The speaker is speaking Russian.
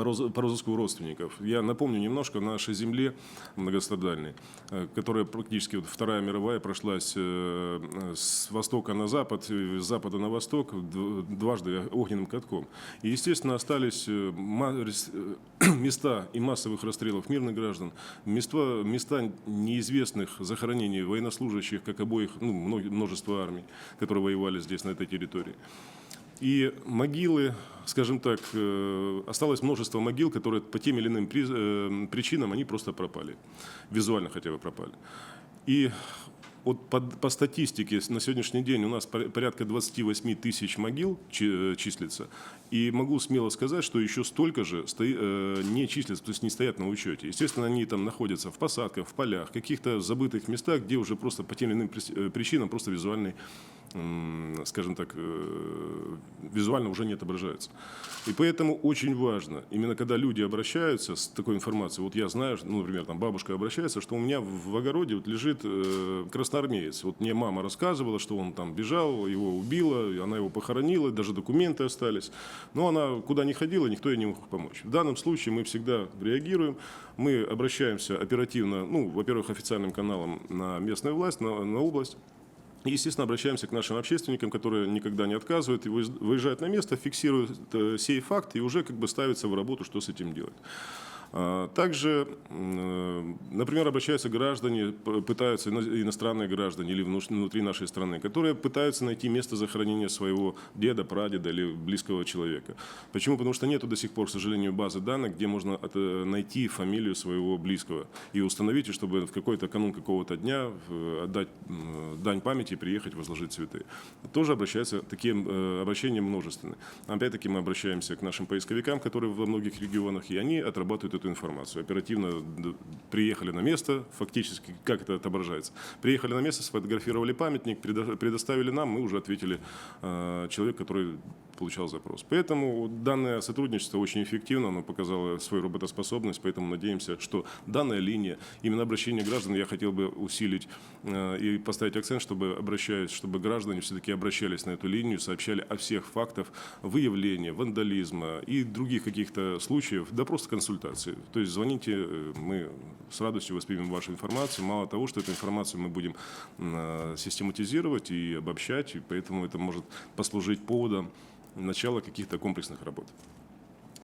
по роз- по розыску родственников. Я напомню немножко нашей земле многострадальной, э, которая практически вот Вторая мировая прошлась э, с востока на запад, и с запада на восток дважды огненным катком. И, естественно, остались э, э, места и массовых расстрелов мирных граждан, места, места неизвестных захоронений военнослужащих, как обоих, ну, множество армий, которые воевали здесь, на этой территории. И могилы, скажем так, э, осталось множество могил, которые по тем или иным э, причинам, они просто пропали. Визуально хотя бы пропали. И вот по, по статистике на сегодняшний день у нас пор- порядка 28 тысяч могил э, числится. И могу смело сказать, что еще столько же стои- э, не числятся, то есть не стоят на учете. Естественно, они там находятся в посадках, в полях, каких-то забытых местах, где уже просто по тем или иным причинам просто визуальный скажем так, визуально уже не отображается. И поэтому очень важно, именно когда люди обращаются с такой информацией, вот я знаю, ну, например, там бабушка обращается, что у меня в огороде вот лежит э, красноармеец. Вот мне мама рассказывала, что он там бежал, его убила, она его похоронила, даже документы остались. Но она куда не ходила, никто ей не мог помочь. В данном случае мы всегда реагируем, мы обращаемся оперативно, ну, во-первых, официальным каналом на местную власть, на, на область, естественно, обращаемся к нашим общественникам, которые никогда не отказывают, и выезжают на место, фиксируют э, сей факт и уже как бы ставятся в работу, что с этим делать. А, Также, например, обращаются граждане, пытаются, ино- иностранные граждане или внутри нашей страны, которые пытаются найти место захоронения своего деда, прадеда или близкого человека. Почему? Потому что нету до сих пор, к сожалению, базы данных, где можно э, найти фамилию своего близкого и установить, чтобы в какой-то канун какого-то дня э, отдать дань памяти и приехать возложить цветы. Тоже обращаются, такие э, обращения множественны. Опять-таки мы обращаемся к нашим поисковикам, которые во многих регионах, и они отрабатывают эту информацию. Оперативно д- приехали на место, фактически как это отображается. Приехали на место, сфотографировали памятник, предо- предоставили нам, мы уже ответили э, человек, который получал запрос. Поэтому данное сотрудничество очень эффективно, оно показало свою работоспособность, поэтому надеемся, что данная линия, именно обращение граждан, я хотел бы усилить э, и поставить акцент, чтобы обращаясь, чтобы граждане все-таки обращались на эту линию, сообщали о всех фактах выявления, вандализма и других каких-то случаев, да просто консультации. То есть звоните, э, мы с радостью воспримем вашу информацию. Мало того, что эту информацию мы будем э, систематизировать и обобщать, и поэтому это может послужить поводом начала каких-то комплексных работ.